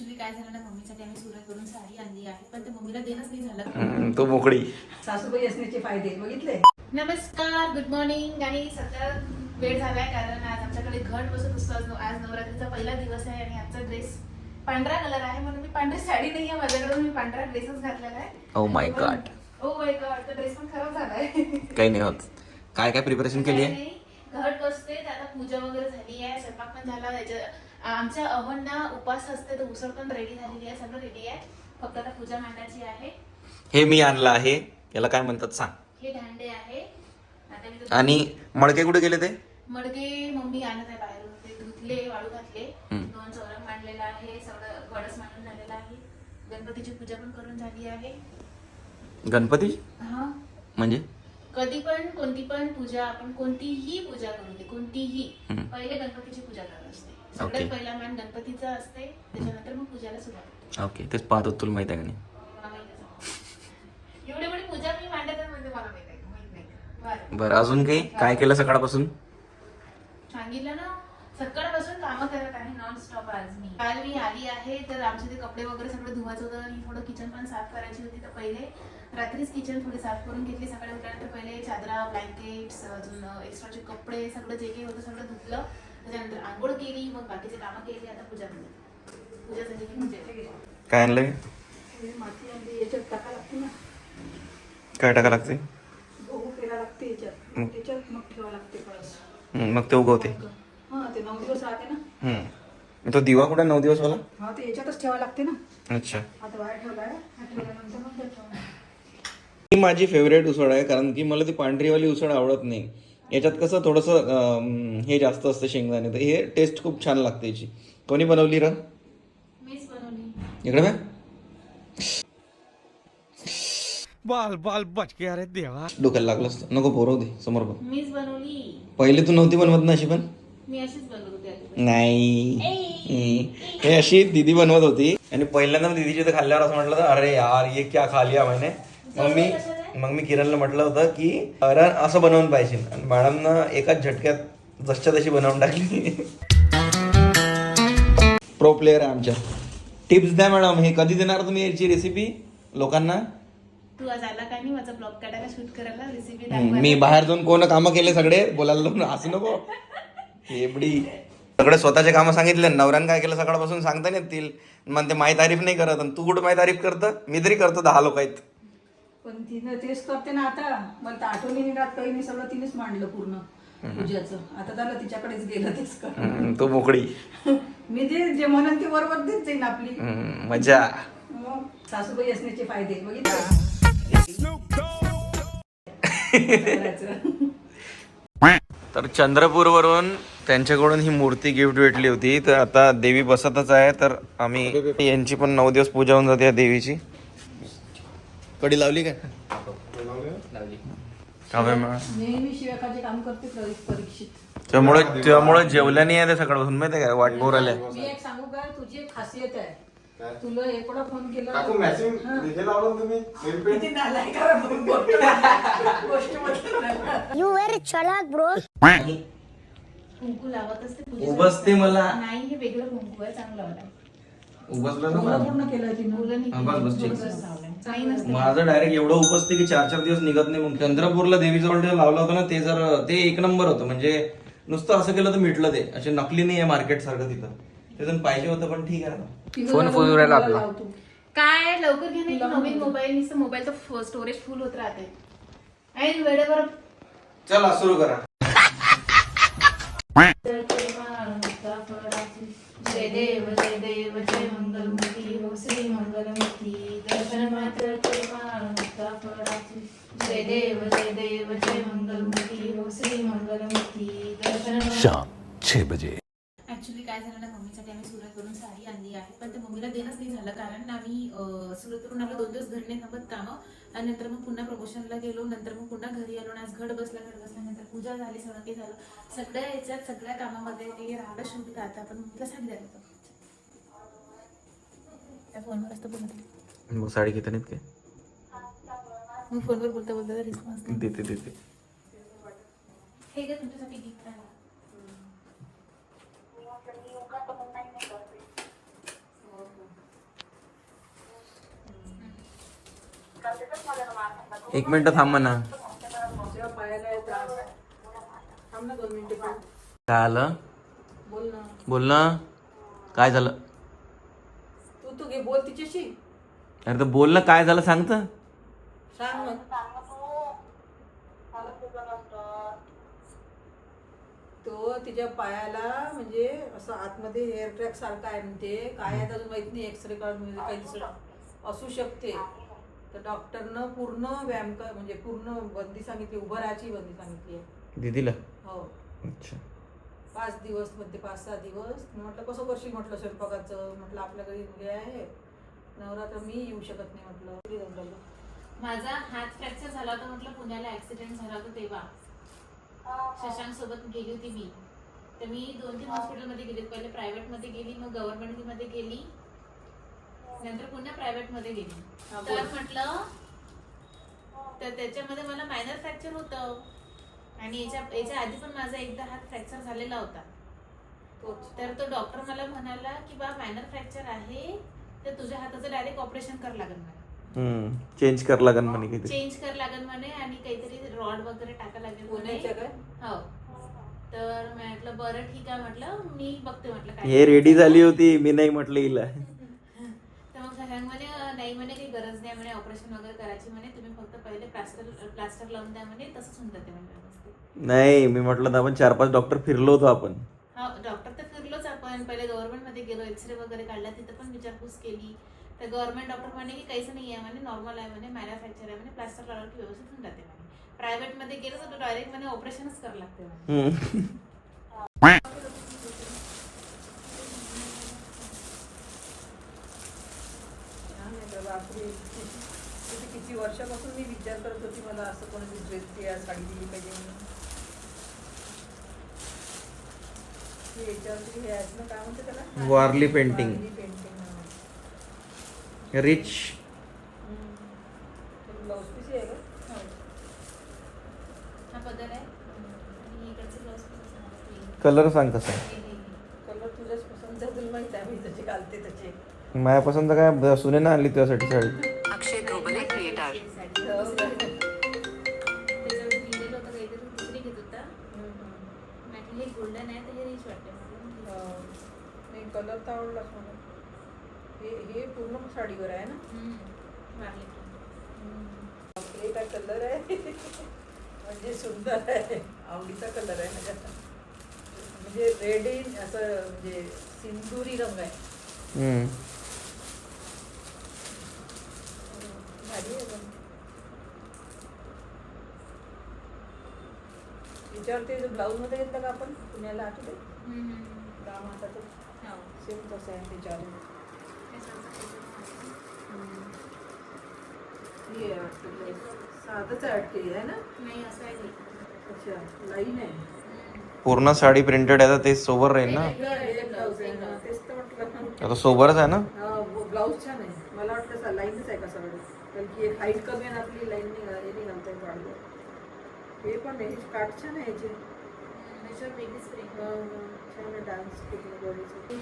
Actually काय झालं ना मम्मीसाठी आम्ही सुरतवरून साडी आणली आहे पण ते मम्मीला देणंच नाही झालं. तो मोकळी. सासूबाई असण्याचे फायदे बघितले? नमस्कार गुड मॉर्निंग आणि सध्या वेळ झालाय कारण आज आमच्याकडे घट बसून उत्सव आज नवरात्रीचा पहिला दिवस आहे आणि आजचा ड्रेस पांढरा कलर आहे. म्हणून मी पांढरी साडी नाही आहे माझ्याकडे मी पांढरा ड्रेसच घातलेला आहे. Oh my God. Oh my God तर ड्रेस पण खराब झालाय. काही नाही होत. काय काय प्रिपरेशन केली आहे? घट बसते आता पूजा वगैरे झाली आहे स्वयंपाक पण झाला त्याच्या आमच्या अवनना उपास असते तर उसळ पण रेडी झालेली आहे सगळं रेडी आहे. फक्त आता पूजा मांडायची आहे. हे मी आणलं आहे. याला काय म्हणतात सांग. हे दांडे आहे. आता मी तो- आणि मडके कुठे गेले ते? मडके मम्मी आणत आहे बाहेरून. ते धुतले वाळू घातले. हम्म. दोन चौरंग मांडलेला आहे. सगळं गडस मांडून झालेला आहे. गणपतीची पूजा पण करून झाली आहे. गणपती? हा. म्हणजे? कधी पण कोणती पण पूजा आपण कोणतीही पूजा करू दे कोणतीही. हम्म. पहिले गणपतीची पूजा करत असते. सगळ्यात पहिला मान गणपतीचा असते त्याच्यानंतर मग पूजाला सुरुवात. ओके तेच पाहत होत तुला माहिती आहे का नाही? मला माहितीच आहे. एवढी मोठी पूजा मी मांडत म्हणजे मला माहीत आहे माहीत नाही. बरं. बरं अजून काही? काय केलं सकाळपासून? सांगितलं ना सकाळपासून कामं करत आहे नॉन स्टॉप आज मी. काल मी आली आहे तर आमचे ते कपडे वगैरे सगळं धुवायचं होतं आणि थोडं किचन पण साफ करायची होती तर पहिले रात्रीच किचन थोडी साफ करून घेतली. सकाळी उठल्यानंतर पहिले चादरा ब्लँकेट्स अजून एक्स्ट्राचे कपडे सगळं जे काही होतं सगळं धुतलं. त्याच्यानंतर आंघोळ केली मग बाकीचे कामं केली आता पूजा केली पूजा झाली की पूजा काय आणलंय माती आणली याच्यात टाका लागते ना. काय टाका लागते? गहू पेरा लागते याच्यात. हं. त्याच्यात मग ठेवा लागते कळस हम्म, मग ते उगवते. हा ते नऊ दिवस राहते ना. हम्म. तो दिवा कुठे? नऊ दिवस वाला? हा ते याच्यातच ठेवा लागते ना. अच्छा. आता बाहेर ठेवलाय हा ठेवल्यानंतर मग त्यात ठेवणार. ही माझी फेवरेट उसळ आहे कारण की मला ती पांढरीवाली उसळ आवडत नाही. याच्यात कसं थोडंसं हे जास्त असतं शेंगदाणे तर हे टेस्ट खूप छान लागते याची. कोणी बनवली र? इकडे बघ. बाल बाल बच गया रे देवा. डोक्याला लागलं असतं. नको पोरव दे समोर बघ. मीच बनवली. पहिले तू नव्हती बनवत ना अशी पण? मी अशीच बनवत होते आधी. नाही. हे अशी दीदी बनवत होती. आणि पहिल्यांदा दीदीची तर खाल्ल्यावर असं म्हटलं होतं, अरे यार ये क्या खा लिया मैंने. मग मी मग मी किरणला म्हटलं होतं की अरे असं बनवून पाहिजे. आणि मॅडमनं एकाच झटक्यात जसच्या तशी बनवून टाकली. प्रो प्लेअर आहे आमच्या. टिप्स द्या मॅडम हे कधी देणार तुम्ही याची रेसिपी लोकांना? तू आज आला काय नाही माझा ब्लॉग काढायला शूट करायला? रेसिपी हम्म, मी बाहेर जाऊन कोण कामं केले सगळे? बोलायला असू नको. एवढी सगळे स्वतःचे कामं सांगितले नवऱ्यानं काय केलं सकाळपासून सांगता नाही येतील मग ते माही तारीफ नाही करत. आणि तू कुठं माही तारीफ करतं? मी तरी करतो दहा लोक आहेत. पण तिनं तेच करते ना आता. मला तर आठवणी नाही राहत काही नाही सगळं तिनेच मांडलं पूर्ण पूजाचं. आता झालं तिच्याकडेच गेलं तेच कर तो मोकळी. मी जे जे म्हणन ते बरोबर देत जाईन आपली. मजा. मग सासूबाई असण्याचे फायदे बघितले. तर चंद्रपूर वरून त्यांच्याकडून ही मूर्ती गिफ्ट भेटली होती. तर आता देवी बसतच आहे तर आम्ही यांची पण नऊ दिवस पूजा होऊन जाते या देवीची. कडी लावली काय? हवे मग? नेहमी शिवाकाचे काम करते परीक्षित. त्यामुळे त्यामुळे जेवल्या नाही आहे ते सकाळपासून माहिती आहे का? वाट बोर आल्या मी एक सांगू का? तुझी एक खासियत आहे. तुला एवढा फोन केला? काकू मॅचिंग हे. लावलं ना तुम्ही? नेल पेंट किती नालायक आहे बघ, गोष्ट गोष्ट म्हटलं ना. You were chalak, bro. कुंकू लावत असते पूजेसाठी. उबसते मला. नाही हे वेगळं कुंकू आहे चांगलं वाला उबसलं पूर्ण पूर्ण केलं तिनं फुलं नाही बस, बस, ठीक. थोडंसंच लावलंय. काही नसते. माझं डायरेक्ट एवढं उपसते की चार चार दिवस निघत नाही. मग चंद्रपूरला देवीजवळ जे लावलं होतं ना ते जर ते एक नंबर होतं. म्हणजे नुसतं असं केलं तर मिटलं ते. असे नकली नाही आहे मार्केट सारखं तिथं. तिथून पाहिजे होतं पण ठीक आहे ना फोन आपला. लावतो. काय लवकर घेणे की नवीन मोबाईल नुसतं मोबाईलचं स्टोरेज फुल होत राहते. आणि वेळेवर चला सुरू करा. जय देव जय देव जय मंगलमूर्ती हो श्री मंगलमूर्ती दर्शन मात्र जय देव जय देव जय मंगलमूर्ती हो श्री मंगलमूर्ती दर्शन शाम छह बजे। ऍक्च्युली काय झालं ना सुरतवरून साडी आणली आहे. पण ते मम्मीला देणंच नाही झालं. कारण आम्ही सुरतवरून आम्ही दोन दिवस घरी नाही थांबत कामं. आणि नंतर मग पुन्हा प्रमोशनला गेलो. नंतर मग पुन्हा घरी आलो. आणि आज घड बसला घड बसल्यानंतर पूजा झाली सगळं काही झालं. सगळ्या याच्यात सगळ्या कामामध्ये ते राहिलं शूट का आता आपण मम्मीला साडी द्यायला होतं. त्या फोनवर असतं बोलत मग साडी घेता नाहीत काय? मग फोनवर बोलता बोलता रिस्पॉन्स देते देते. हे काय तुमच्यासाठी गिफ्ट आहे. एक मिनिट थांब ना. बोल. काय आलं? बोल ना. काय झालं? तू तू घे बोल तिच्याशी अरे तर बोल ना काय झालं सांगत? सांग मग तो तिच्या पायाला म्हणजे असं आतमध्ये हेअर ट्रॅक सारखा आहे म्हणते काय आहे अजून माहीत नाही एक्सरे काढून म्हणजे काही दिसत असू शकते. तर डॉक्टरनं पूर्ण व्यायाम कर म्हणजे पूर्ण बंदी सांगितली उभं राहायची बंदी सांगितली आहे. दीदीला? हो. अच्छा. पाच दिवस म्हणते पाच सहा दिवस. म्हटलं कसं करशील? म्हटलं स्वयंपाकाचं. म्हटलं आपल्या घरी मुली आहे. नवरात्र मी येऊ शकत नाही म्हटलं. घरी जाऊन राहिलो. माझा हात फ्रॅक्चर झाला होता म्हटलं पुण्याला ऍक्सिडेंट झाला होता तेव्हा. शशांक सोबत गेली होती मी. तर मी दोन तीन हॉस्पिटलमध्ये गेली पहिले प्रायव्हेटमध्ये गेली मग गव्हर्नमेंटमध्ये गेली. नंतर पुन्हा प्रायव्हेटमध्ये गेली. हा, तर. म्हटलं तर त्याच्यामध्ये मला मायनर फ्रॅक्चर होतं. आणि याच्या याच्या आधी पण माझा एकदा हात फ्रॅक्चर झालेला होता. तोच. तर तो डॉक्टर मला म्हणाला की बा मायनर फ्रॅक्चर आहे तर तुझ्या हाताचं डायरेक्ट ऑपरेशन कर लागेल मला. हम्म. चेंज कर लागन म्हणे किती चेंज कर लागेल म्हणे आणि काहीतरी रॉड वगैरे टाका लागेल म्हणे. पुण्याच्या काय हो. तर म्हटलं बरं ठीक आहे. म्हटलं मी बघते. म्हटलं काय हे रेडी झाली होती मी नाही म्हटलं हिला. घरात म्हणे "अं, नाही म्हणे काही गरज नाही म्हणे ऑपरेशन वगैरे करायची म्हणे तुम्ही फक्त पहिले प्लास्टर प्लास्टर लावून द्या म्हणे तसंच होऊन जाते म्हणे व्यवस्थित. नाही मी म्हटलं ना आपण चार पाच डॉक्टर फिरलो होतो आपण. हा डॉक्टर तर फिरलोच आपण. पहिले गव्हर्नमेंटमध्ये गेलो एक्सरे वगैरे काढला तिथं पण विचारपूस केली. तर गव्हर्नमेंट डॉक्टर म्हणे की काहीच नाही आहे म्हणे नॉर्मल आहे म्हणे मॅन्युफॅक्चर आहे म्हणे प्लास्टर लावलं की व्यवस्थित होऊन जाते म्हणे. प्रायव्हेटमध्ये गेलं तर डायरेक्ट म्हणे ऑपरेशनच करावं लागते म्हणे. हम्म. छान आहे तर बापरे किती किती वर्षापासून मी विचार करत होती मला असं कोणाची ड्रेसची या साडी दिली पाहिजे म्हणून? Warli painting rich blouse piece आहे का? हा. आहे. कलर सांग कसा आहे. कलर तुझ्याच पसंत आहे तुला माहीत आहे मी त्याचे घालते त्याचे माझ्या पसंत काय सुने ना आणली तुझ्यासाठी साडी. हे हे पूर्ण साडीवर आहे ना? काय कलर आहे. म्हणजे सुंदर आहे. आवडीचा कलर आहे माझ्या म्हणजे रेड इन असं म्हणजे सिंदुरी रंग आहे. हम्म. भारी आहे पण. याच्यावर ते ब्लाऊजमध्ये घेतलं का आपण? पुण्याला आठवते. काम हाताचं हो. सेम तसं आहे त्याच्यावर. वाटतं blouse. साधंच आहे वाटते हे, आहे ना? नाही असं आहे ते. अच्छा लाईन आहे. पूर्ण साडी प्रिंटेड आहे तर ते सोबर राहील ना? ब्लाऊज आहे ना. तेच तर म्हटलं. आता सोबरच आहे ना? ब्लाऊज छान आहे. मला वाटलं सा लाईनच आहे का सगळं? कारण की एक हाईट कमी आहे ना आपली लाईन नाही हे नाही घालता येत वाढलं हे पण आहे. काट छान आहे याचे. छान आहे. डान्स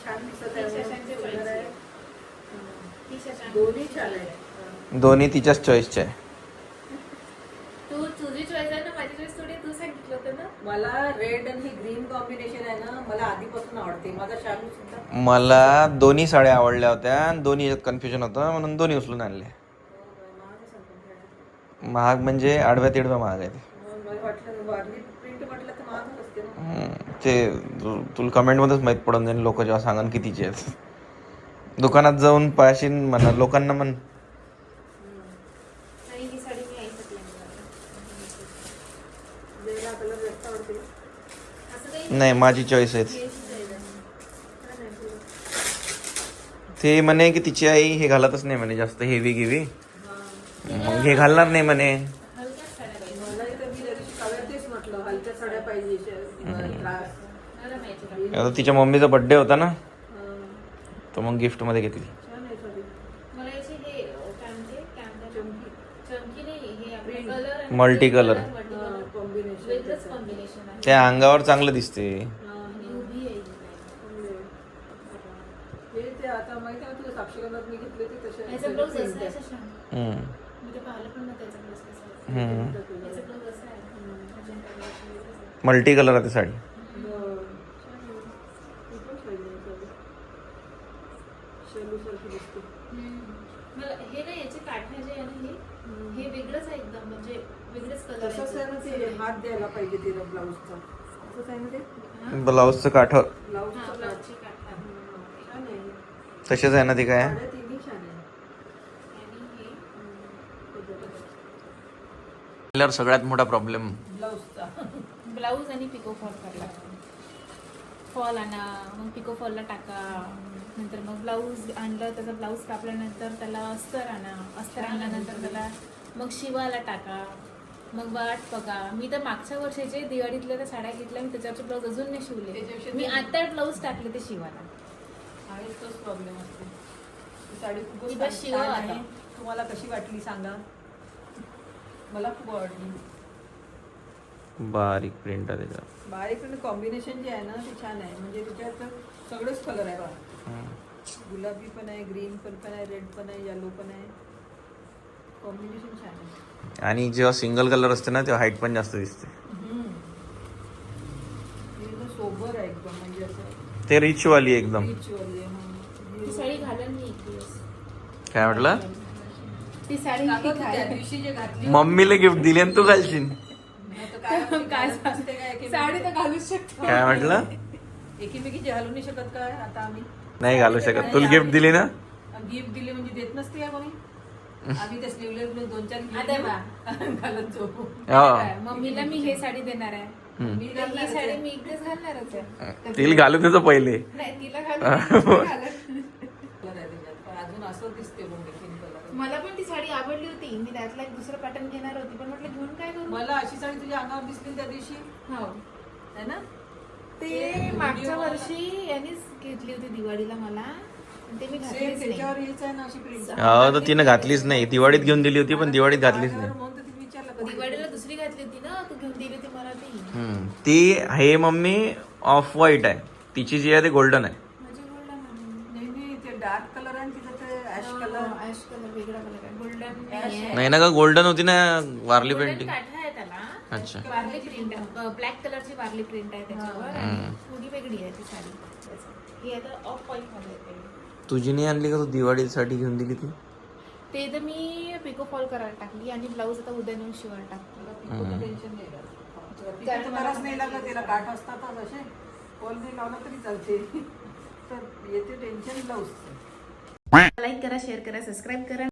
छान दिसत आहे. दोन्ही तिच्याच चॉईसचे आहे. तू तुझी चॉईस आहे ना माझी चॉईस थोडी तू सांगितलं होतं ना? मला रेड आणि ग्रीन कॉम्बिनेशन आहे ना मला आधीपासून आवडते. माझा शालू सुद्धा. मला दोन्ही साड्या आवडल्या होत्या आणि दोन्ही याच्यात कन्फ्युजन होतं म्हणून दोन्ही उचलून आणले. महाग म्हणजे आडव्या तिडव्या महाग आहे हम्म. ते तु- तुला कमेंटमध्येच माहीत पडून जाईल लोक जेव्हा सांगन कितीचे आहेत. दुकानात जाऊन पाहशील म्हणा लोकांना म्हण. नाही माझी चॉईस आहे ही ते. म्हणे की तिची आई हे घालतच नाही म्हणे जास्त हेवी गिवी मग हे घालणार नाही म्हणे. तिच्या मम्मीचा बर्थडे होता ना. तर मग गिफ्टमध्ये घेतली. छान आहे साडी मला याची हे अं, काय म्हणते काय म्हणतात चमकी. चमकी नाही हे आपले Print. कलर त्या अंगावर चांगलं दिसते. मल्टी कलर आहे. ती साडी शेलूसारखी दिसते मला हे ना याचे काठ्या जे आहे ना हे हे वेगळंच आहे एकदम म्हणजे वेगळेच कलर तसंच आहे ना ते हात द्यायला पाहिजे तिला ब्लाऊजचा. तसंच आहे ना ते? ब्लाऊजचं काठ. ब्लाऊजचा ब्लाऊजची काठा. छान आहे. तसेच आहे ना ती काय? तिन्ही छान आहे. आणि हे? सगळ्यात मोठा प्रॉब्लेम ब्लाऊजचा. ब्लाऊज आणि पिको फॉल करायला फॉल आणा मग पिको फॉलला टाका. नंतर मग ब्लाऊज आणलं त्याचा ब्लाऊज कापल्यानंतर त्याला अस्तर आणा. अस्तर आणल्यानंतर त्याला मग शिवायला टाका मग वाट बघा. मी तर मागच्या वर्षीचे दिवाळीतल्या त्या साड्या घेतल्या मी त्याच्यावरचे ब्लाऊज अजून नाही शिवले. मी आता ब्लाऊज टाकले ते शिवायला आणि तोच प्रॉब्लेम असतो. साडी शिवा. आहे. तुम्हाला कशी वाटली सांगा. मला खूप आवडली. बारीक प्रिंट आहे बारीक पण कॉम्बिनेशन जे आहे ना ते छान आहे. म्हणजे त्याच्यात सगळेच कलर आहे बा गुलाबी पण आहे ग्रीन पण पण आहे रेड पण आहे येलो पण आहे. कॉम्बिनेशन छान आहे. आणि जेव्हा सिंगल कलर असते ना तेव्हा हाईट पण जास्त दिसते. हे सोबर आहे एकदम म्हणजे असं ते रिच वाली एकदम. rich वाली आहे, हं. ती साडी घालन मी काय म्हटलं? ती साडी त्या. दिवशी जे घातली मम्मीला गिफ्ट दिली आणि तू घालशील. काय एकेमेकी- साडी तर घालू शकतो. काय म्हटलं? एकीमेकीची घालू नाही शकत काय आता आम्ही? नाही घालू शकत. तुला गिफ्ट दिली ना? गिफ्ट दिली म्हणजे देत नसते का कोणी? आम्ही ते स्लीवलेस दोन चार घेऊन. घालत हो. मम्मीला मी हे साडी देणार आहे. हम्म. मी तर ही साडी. मी एकदाच घालणारच आहे. तिला घालून देतो पहिले. नाही तिला घालून घालत Colour आहे त्याच्यात. पण अजून असं दिसते मग देखील कलर मला पण ती साडी आवडली होती. मी त्यातला एक दुसरं पॅटर्न घेणार होती पण म्हटलं घेऊन काय करू? मला अशी साडी तुझ्या अंगावर दिसली त्या दिवशी? हो. है ना? ते मागच्या वर्षी यांनीच घेतली होती दिवाळीला मला. ते मी घातलीच नाही. हो तर तिनं घातलीच नाही. दिवाळीत घेऊन दिली होती पण दिवाळीत घातलीच नाही. म्हणून तर तिने विचारलं कधी दिवाळीला दुसरी घातली होती ना तू घेऊन दिली होती मला ती. हम्म. ती हे मम्मी ऑफ व्हाईट आहे. तिची जी आहे ते गोल्डन आहे. माझी गोल्डन नाही नाही ते डार्क कलर आहे आणि तिचं ते ऍश कलर ऍश कलर वेगळा कलर आहे. गोल्डन Ash नाही ना का गोल्डन होती ना वारली पेंटिंग काठा अच्छा. वारली प्रिंट ब्लॅक कलरची वारली प्रिंट आहे त्याच्यावर आणि थोडी वेगळी आहे ती साडी. ही आता ऑफ व्हाईटमध्ये येते. तुझी नाही आणली का तू दिवाळीसाठी घेऊन दिली ती? ते तर मी पिको फॉल करायला टाकली आणि ब्लाऊज आता उद्या नेऊन शिवायला टाकली टेन्शन नाही लागत. तिला करावंच नाही लागत. तिला काठ असतातच असे. कॉल नाही लावला तरी चालते. तर येते टेन्शन ब्लाऊजचं लाईक करा शेअर करा सबस्क्राईब करा.